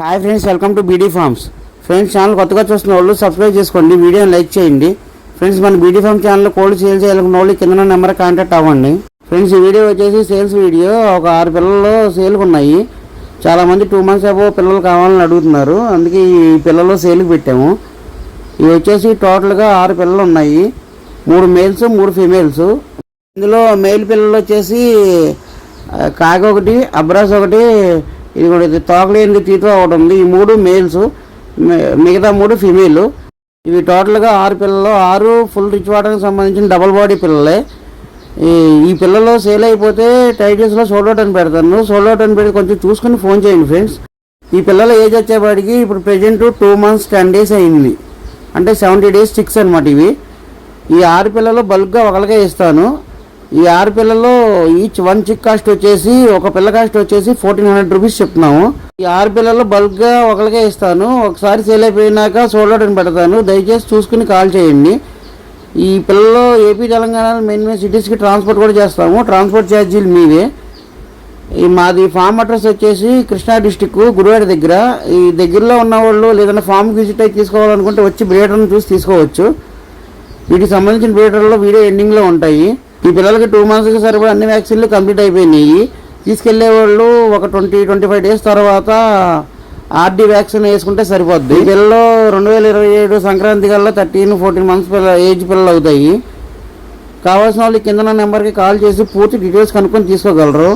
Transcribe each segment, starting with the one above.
Hi friends welcome to BD farms friends channel కొత్తగా చూస్తున్న వాళ్ళు సబ్స్క్రైబ్ చేసుకోండి వీడియోని లైక్ చేయండి. ఫ్రెండ్స్ మన బీడీ ఫార్మ్ ఛానల్లో కోల్డ్ సేల్ చేయాలనుకున్న వాళ్ళు కింద నెంబర్ కాంటాక్ట్ అవ్వండి. ఫ్రెండ్స్ ఈ వీడియో వచ్చేసి సేల్స్ వీడియో ఒక ఆరు పిల్లలు సేల్కి ఉన్నాయి. చాలామంది టూ మంత్స్ అబో పిల్లలు కావాలని అడుగుతున్నారు. అందుకే ఈ పిల్లలు సేల్కి పెట్టాము. ఇవి వచ్చేసి టోటల్గా ఆరు పిల్లలు ఉన్నాయి. మూడు మేల్స్ మూడు ఫీమేల్స్ ఇందులో మేల్ పిల్లలు వచ్చేసి కాగ కాకి ఒకటి అబ్రాస్ ఒకటి ఇది కూడా ఇది తోకలేనిది తీతో ఒకటి ఉంది. ఈ మూడు మేల్స్ మిగతా మూడు ఫీమేల్ ఇవి టోటల్గా ఆరు పిల్లలు ఆరు ఫుల్ రిచ్ వాటర్కి సంబంధించిన డబల్ బాడీ పిల్లలే. ఈ ఈ పిల్లలు సేల్ అయిపోతే టైటిల్స్లో సోల్డౌట్ అని పెడతాను. సోలోట్ అని పెట్టి కొంచెం చూసుకుని ఫోన్ చేయండి ఫ్రెండ్స్ ఈ పిల్లల ఏజ్ వచ్చేపాటికి ఇప్పుడు present two months ten days అయింది. అంటే సెవెంటీ డేస్ సిక్స్ అనమాట ఇవి. ఈ ఆరు పిల్లలు బల్క్గా ఒకరికే ఇస్తాను. ఈ ఆరు పిల్లల్లో ఈచ్ వన్ చిక్ కాస్ట్ వచ్చేసి ఒక పిల్ల కాస్ట్ వచ్చేసి ఫోర్టీన్ హండ్రెడ్ రూపీస్ చెప్తున్నాము. ఈ ఆరు పిల్లలు బల్క్గా ఒకరికే ఇస్తాను. ఒకసారి సేల్ అయిపోయినాక సోల్డ్ పెడతాను. దయచేసి చూసుకుని కాల్ చేయండి. ఈ పిల్లలు ఏపీ తెలంగాణ మెయిన్ మెయిన్ సిటీస్కి ట్రాన్స్పోర్ట్ కూడా చేస్తాము. ట్రాన్స్పోర్ట్ ఛార్జీలు మీవే. ఈ మాది ఫామ్ అడ్రస్ వచ్చేసి కృష్ణా డిస్టిక్ గురువాడ దగ్గర. ఈ దగ్గరలో ఉన్న వాళ్ళు లేదన్నా ఫామ్కి విజిట్ అయి తీసుకోవాలనుకుంటే వచ్చి బ్రీడర్ని చూసి తీసుకోవచ్చు. వీటికి సంబంధించిన బ్రీడర్లో వీడియో ఎండింగ్లో ఉంటాయి. ఈ పిల్లలకి టూ మంత్స్కి సరిపడా అన్ని వ్యాక్సిన్లు కంప్లీట్ అయిపోయినాయి. తీసుకెళ్ళే వాళ్ళు ఒక ట్వంటీ ట్వంటీ ఫైవ్ డేస్ తర్వాత ఆర్డి వ్యాక్సిన్ వేసుకుంటే సరిపోద్ది. పిల్లలు రెండు వేల ఇరవై ఏడు సంక్రాంతి కల్లా థర్టీన్ ఫోర్టీన్ మంత్స్ పిల్ల ఏజ్ పిల్లలు అవుతాయి. కావాల్సిన వాళ్ళు కింద నెంబర్కి కాల్ చేసి పూర్తి డీటెయిల్స్ కనుక్కొని తీసుకోగలరు.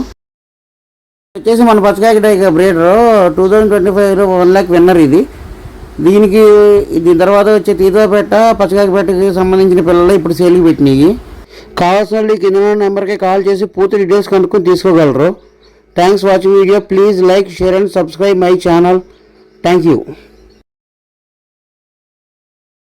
వచ్చేసి మన పచ్చకాయ tiger breeder. Two thousand twenty ఫైవ్లో వన్ ల్యాక్ విన్నర్ ఇది. దీనికి దీని తర్వాత వచ్చే తీతోపేట పచ్చకాయపేటకి సంబంధించిన పిల్లలు ఇప్పుడు సేల్కి పెట్టినాయి. కావాల్సిన వాళ్ళు కింద నెంబర్కి కాల్ చేసి పూర్తి డీటెయిల్స్ కనుక్కొని తీసుకోగలరు. Thanks watching video please like share and subscribe my channel thank you